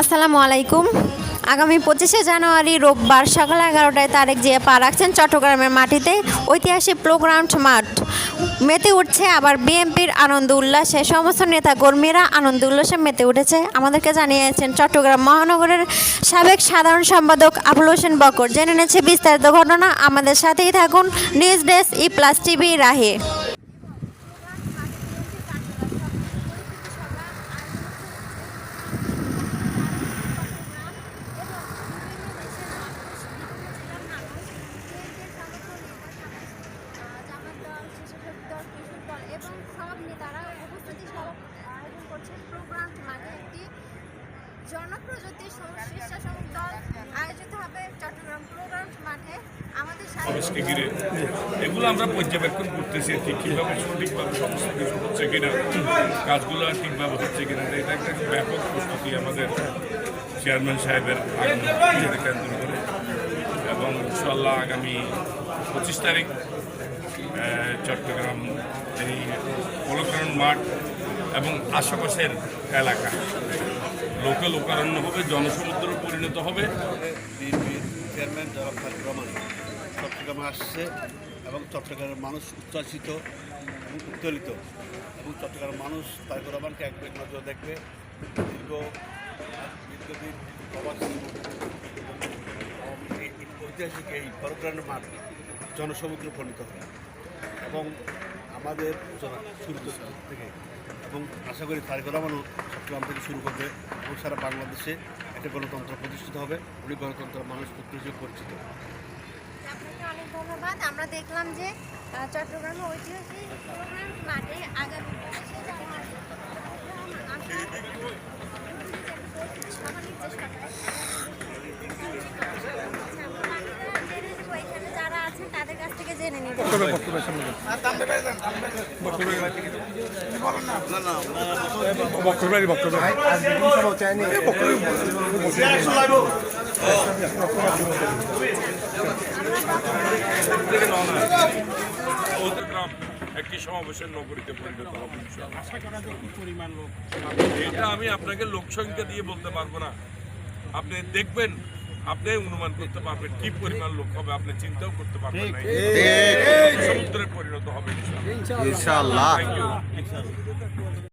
আসসালামু আলাইকুম। আগামী পঁচিশে জানুয়ারি রোববার সকাল এগারোটায় তারেক জিয়া পা রাখছেন চট্টগ্রামের মাটিতে ঐতিহাসিক প্লোগ্রাউন্ড মাঠ। মেতে উঠছে আবার বিএনপির আনন্দ উল্লাসে। সমস্ত নেতা কর্মীরা আনন্দ উল্লাসে মেতে উঠেছে। আমাদেরকে জানিয়েছেন চট্টগ্রাম মহানগরের সাবেক সাধারণ সম্পাদক আবুল হোসেন বকর। জেনে নেছে বিস্তারিত ঘটনা। আমাদের সাথেই থাকুন news desk E plus TV রাহে। নেতারা উপস্থিতি আয়োজন করছেন প্রোগ্রাম একটি জনপ্রযুক্তি আয়োজিত হবে চট্টগ্রাম প্রোগ্রাম মাঠে। আমাদের ঘিরে এগুলো আমরা পর্যবেক্ষণ করতেছি আর কি, কীভাবে সঠিকভাবে সমস্ত হচ্ছে কিনা, কাজগুলো ঠিকভাবে হচ্ছে কিনা এটা একটা ব্যাপক প্রস্তুতি আমাদের চেয়ারম্যান সাহেবের কেন্দ্র এবং ইনশাল্লাহ আগামী পঁচিশ তারিখ চট্টগ্রাম এই পলকরণ মাঠ এবং আশেপাশের এলাকা। লোকে লোকারণ্য হবে, জনসমুদ্র পরিণত হবে। চেয়ারম্যান জনাব রহমান চট্টগ্রামে আসছে এবং চট্টগ্রামের মানুষ উচ্ছ্বাসিত এবং উত্তোলিত। এবং চট্টগ্রামের মানুষ তারেক রহমানকে এক নজর দেখবে। দীর্ঘ, দীর্ঘদিন প্রবাসী ঐতিহাসিক এই বড়গ্রামের মাঠ জনসমুদ্রে পরিণত হয়। এবং আমাদের শুরু থেকে এবং আশা করি তারেক রহমানও চট্টগ্রাম থেকে শুরু করবে এবং সারা বাংলাদেশে একটা গণতন্ত্র প্রতিষ্ঠিত হবে। উনি গণতন্ত্র মানুষ পুত্র পরিচিত। আপনাকে অনেক ধন্যবাদ। আমরা দেখলাম যে চট্টগ্রামে ঐতিহাসিক মাঠে আগামী কাছ থেকে জেনে নিব একটি সমাবেশের নগরীতে পরিণত হবে এটা আমি আপনাকে লোকসংখ্যা দিয়ে বলতে পারব না। আপনি দেখবেন আপনি অনুমান করতে পারবেন কি পরিমাণ লোক হবে আপনি চিন্তাও করতে পারবেন না। সমুদ্রে পরিণত হবে ইনশাআল্লাহ।